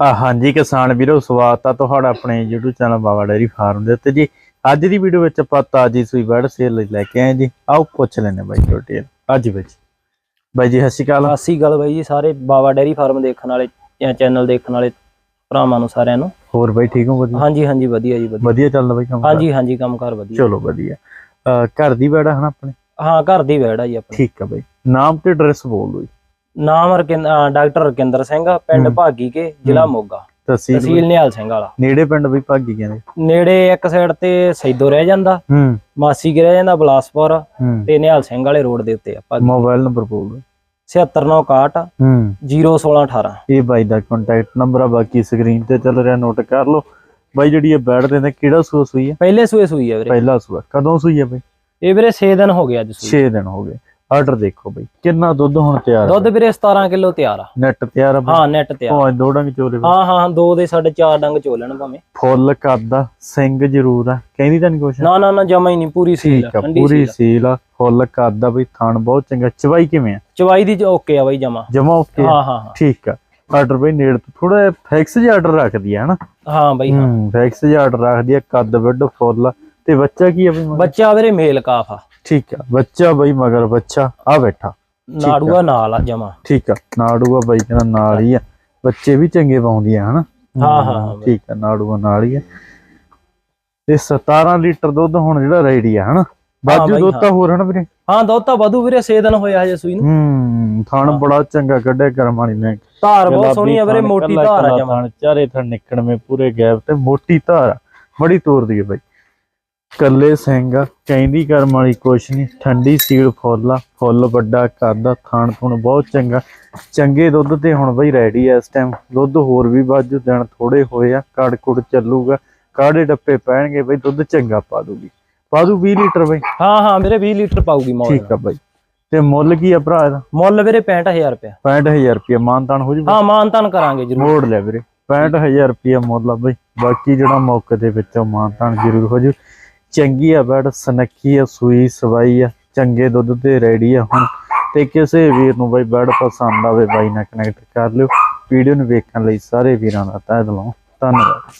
ਹਾਂਜੀ ਕਿਸਾਨ ਵੀਰੋ ਸਵਾਗਤ ਆ ਤੁਹਾਡਾ ਆਪਣੇ YouTube channel Baba dairy farm ਦੇ ਉੱਤੇ ਜੀ। ਅੱਜ ਦੀ ਵੀਡੀਓ ਵਿੱਚ ਆਪਾਂ ਤਾਜੀ ਸੂਈ ਬਰਡ ਸੇਲ ਲਈ ਲੈ ਕੇ ਆਏ ਜੀ। ਆਓ ਪੁੱਛ ਲੈਣੇ ਬਾਈ ਡਿਟੇਲ ਅੱਜ ਵਿੱਚ ਬਾਈ ਜੀ ਸਤਿ ਸ਼੍ਰੀ ਅਕਾਲ। ਗੱਲ ਬਾਈ ਜੀ ਸਾਰੇ ਬਾਵਾ ਡੈਰੀ ਫਾਰਮ ਦੇਖਣ ਵਾਲੇ ਜਾਂ ਚੈਨਲ ਦੇਖਣ ਵਾਲੇ ਭਰਾਵਾਂ ਨੂੰ ਸਾਰਿਆਂ ਨੂੰ। ਹੋਰ ਬਾਈ ਠੀਕ ਹੋ ਵਧੀਆ? ਹਾਂਜੀ ਹਾਂਜੀ ਵਧੀਆ ਜੀ ਵਧੀਆ। ਵਧੀਆ ਚੱਲਦਾ ਬਾਈ ਕੰਮ ਹਾਂਜੀ ਹਾਂਜੀ ਕੰਮਕਾਰ ਵਧੀਆ। ਚਲੋ ਵਧੀਆ। ਘਰ ਦੀ ਬੈੜਾ ਹਨਾ ਆਪਣੇ? ਹਾਂ ਘਰ ਦੀ ਆ ਜੀ ਆਪਣੀ। ਠੀਕ ਆ ਬਾਈ। ਨਾਮ ਤੇ ਐਡਰੈਸ ਬੋਲ ਦਿਓ ਜੀ। ਨਾਮ ਰਕਿੰਦ- ਅਹ ਡਾਕਟਰ ਰਕਿੰਦਰ ਸਿੰਘ ਪਿੰਡ ਹੂੰ। ਭਾਗੀ ਕੇ ਜ਼ਿਲ੍ਹਾ ਮੋਗਾ। ਤਹਿਸੀਲ ਨਿਹਾਲ ਸਿੰਘ ਵਾਲਾ। ਨੇੜੇ ਪਿੰਡ ਬਈ ਭਾਗੀ ਕਹਿੰਦੇ। ਨੇੜੇ ਇੱਕ ਸਾਈਡ ਤੇ ਸੈਦੋ ਰਹਿ ਜਾਂਦਾ। ਹੂੰ। ਮਾਸੀ ਕੇ ਰਹਿ ਜਾਂਦਾ ਬਲਾਸਪੁਰ। ਹੂੰ। ਤੇ ਨਿਹਾਲ ਸਿੰਘ ਵਾਲੇ ਰੋਡ ਦੇ ਉੱਤੇ ਆ ਮੋਬਾਈਲ ਨੰਬਰ ਬੋਲ ਦਿਓ। 76961 ਹੂੰ। 01618 ਇਹ ਬਾਈ ਦਾ ਕੰਟੈਕਟ ਨੰਬਰ ਆ ਬਾਕੀ ਸਕਰੀਨ ਤੇ ਚੱਲ ਰਿਹਾ ਨੋਟ ਕਰ ਲਓ। ਬਾਈ ਜਿਹੜੀ ਇਹ ਬੈਡ ਦੇ ਨੇ ਕਿਹੜਾ ਸੂਆ ਸੂਈ ਹੈ ਪਹਿਲੇ ਸੂਏ ਸੂਈ ਆ ਵੀਰੇ। ਪਹਿਲਾ ਸੂਆ। ਕਦੋਂ ਸੂਈ ਹੈ ਬਾਈ? ਇਹ ਵੀਰੇ 6 ਦਿਨ ਹੋ ਗਏ ਅੱਜ ਸੂਈ। 6 ਦਿਨ ਹੋ ਗਏ। ਆਰਡਰ ਦੇਖੋ ਬਈ। ਕਿੰਨਾ ਦੁੱਧ ਹੁਣ ਤਿਆਰ ਦੁੱਧ ਵੀਰੇ 17 ਕਿਲੋ ਤਿਆਰ ਆ। ਨੈਟ ਤਿਆਰ ਆ ਹਾਂ ਨੈਟ ਤਿਆਰ ਭਾਵੇਂ ਦੋ ਡੰਗ ਚੋਲੇ। ਹਾਂ ਹਾਂ ਦੋ ਦੇ ਸਾਡੇ ਚਾਰ ਡੰਗ ਚੋਲਣ ਭਾਵੇਂ। ਫੁੱਲ ਕੱਦਾ ਸਿੰਘ ਜ਼ਰੂਰ ਆ। ਕਹਿੰਦੀ ਤਾਂ ਨਹੀਂ ਕੁਛ? ਨਾ ਨਾ ਨਾ ਜਮਾ ਹੀ ਨਹੀਂ ਪੂਰੀ ਸੀਲ ਆ ਪੂਰੀ ਸੀਲ ਆ। ਫੁੱਲ ਕੱਦਾ ਬਈ ਥਣ ਬਹੁਤ ਚੰਗਾ। ਚਵਾਈ ਕਿਵੇਂ ਆ? ਚਵਾਈ ਦੀ ਓਕੇ ਆ ਬਾਈ ਜਮਾ। ਜਮਾ ਓਕੇ ਹਾਂ ਹਾਂ ਠੀਕ ਆ। ਆਰਡਰ ਬਈ ਨੇੜ ਤੋਂ ਥੋੜਾ ਫਿਕਸ ਜਿਹਾ ਆਰਡਰ ਰੱਖਦੀ ਆ ਹਨਾ? ਹਾਂ ਬਾਈ ਹਾਂ। ਹੂੰ ਫਿਕਸ ਜਿਹਾ ਆਰਡਰ ਰੱਖਦੀ ਆ ਕੱਦ ਵੱਡ ਫੁੱਲ। ਤੇ ਬੱਚਾ ਕੀ ਆ ਬਈ ਮਗਰ? ਬੱਚਾ ਵੀਰੇ ਮੇਲ ਕਾਫ ਆ। ਠੀਕ ਆ ਬੱਚਾ ਬਈ ਮਗਰ ਬੱਚਾ ਆ ਬੈਠਾ। ਨਾੜੂਆ ਨਾਲ ਆ ਜਮਾ। ਠੀਕ ਆ ਨਾੜੂਆ ਬਾਈ ਕਹਿੰਦਾ ਨਾਲ ਹੀ ਆ। ਬੱਚੇ ਵੀ ਚੰਗੇ ਪਾਉਂਦੀ ਆ ਹਨਾ? ਹਾਂ, ਹਾਂ, ਹਾਂ। ਠੀਕ ਆ ਨਾੜੂਆ ਨਾਲ ਹੀ ਆ। ਤੇ 17 ਲੀਟਰ ਦੁੱਧ ਹੁਣ ਜਿਹੜਾ ਰੈਡੀ ਆ ਹਨਾ? ਬਾਜੂ ਬਾਈ, ਦੁੱਧ ਤਾਂ ਹੋਰ ਹਨਾ ਵੀਰੇ? ਹਾਂ ਦੁੱਧ ਤਾਂ ਵਧੂ ਵੀਰੇ 6 ਦਿਨ ਹੋਇਆ ਹਜੇ ਸੂਈ ਨੂੰ। ਹੂੰ ਥਣ ਬੜਾ ਚੰਗਾ ਕੱਢਿਆ ਕਰਮ ਵਾਲੀ ਨੇ ਧਾਰ ਬਹੁਤ ਸੋਹਣੀ ਆ ਵੀਰੇ ਮੋਟੀ ਧਾਰ ਆ ਜਮਾ। ਚਾਰੇ ਥਣ ਨਿਕਣਵੇਂ ਪੂਰੇ ਗੈਪ ਤੇ ਮੋਟੀ ਧਾਰ ਆ। ਬੜੀ ਤੋਰਦੀ ਹੈ ਬਾਈ। ਕੱਲੇ ਸਿੰਘ ਕਹਿੰਦੀ ਕਰਮ ਵਾਲੀ ਕੁਛ ਨਹੀਂ ਠੰਡੀ ਸੀਲ ਫੁੱਲ ਫੁੱਲ ਵੱਡਾ ਕਰਦਾ ਥਣ ਥੁਣ ਬਹੁਤ ਚੰਗਾ। ਚੰਗੇ ਦੁੱਧ ਤੇ ਹੁਣ ਬਈ ਰੈਡੀ ਆ ਇਸ ਟਾਈਮ ਦੁੱਧ ਹੋਰ ਵੀ ਬਾਜੂ ਦਿਨ ਥੋੜੇ ਹੋਏ ਆ ਕੜ ਕੁੜ ਚੱਲੂਗਾ। ਕਾੜੇ ਡੱਪੇ ਪੈਣਗੇ ਬਈ ਦੁੱਧ ਚੰਗਾ ਪਾ ਦੂਗੀ। ਪਾ ਦੂ 20 ਲੀਟਰ ਬਈ। ਹਾਂ ਹਾਂ ਵੀਰੇ 20 ਲੀਟਰ ਪਾਊਗੀ ਮੌਲ। ਠੀਕ ਆ ਬਾਈ। ਤੇ ਮੁੱਲ ਕੀ ਆ ਭਰਾ ਇਹਦਾ? ਮੁੱਲ ਵੀਰੇ 65000 ਰੁਪਇਆ। 65000 ਰੁਪਏ ਮਾਨਤਾਨ ਹੋ ਜੂ ਹਾਂ ਮਾਨ ਤਾਨ ਕਰਾਂਗੇ ਜਰੂਰ। ਮੋੜ ਲਿਆ ਵੀਰੇ। 65000 ਰੁਪਏ ਮੁੱਲ ਆ ਬਈ। ਬਾਕੀ ਜਿਹੜਾ ਮੌਕੇ ਦੇ ਵਿੱਚੋਂ ਮਾਨਤਾਨ ਜ਼ਰੂਰ ਹੋ ਜੂ। ਚੰਗੀ ਆ ਬੈਡ ਸਨੱਖੀ ਆ, ਸੂਈ ਸਵਾਈ ਆ, ਚੰਗੇ ਦੁੱਧ ਤੇ ਰੈਡੀ ਆ ਹੁਣ। ਤੇ ਕਿਸੇ ਵੀਰ ਨੂੰ ਬਈ ਬੈਡ ਪਸੰਦ ਆਵੇ, ਬਾਈ ਨਾਲ ਕਨੈਕਟ ਕਰ ਲਿਓ। ਵੀਡੀਓ ਨੂੰ ਵੇਖਣ ਲਈ ਸਾਰੇ ਵੀਰਾਂ ਦਾ ਤਹਿ ਦਿਲੋਂ ਧੰਨਵਾਦ।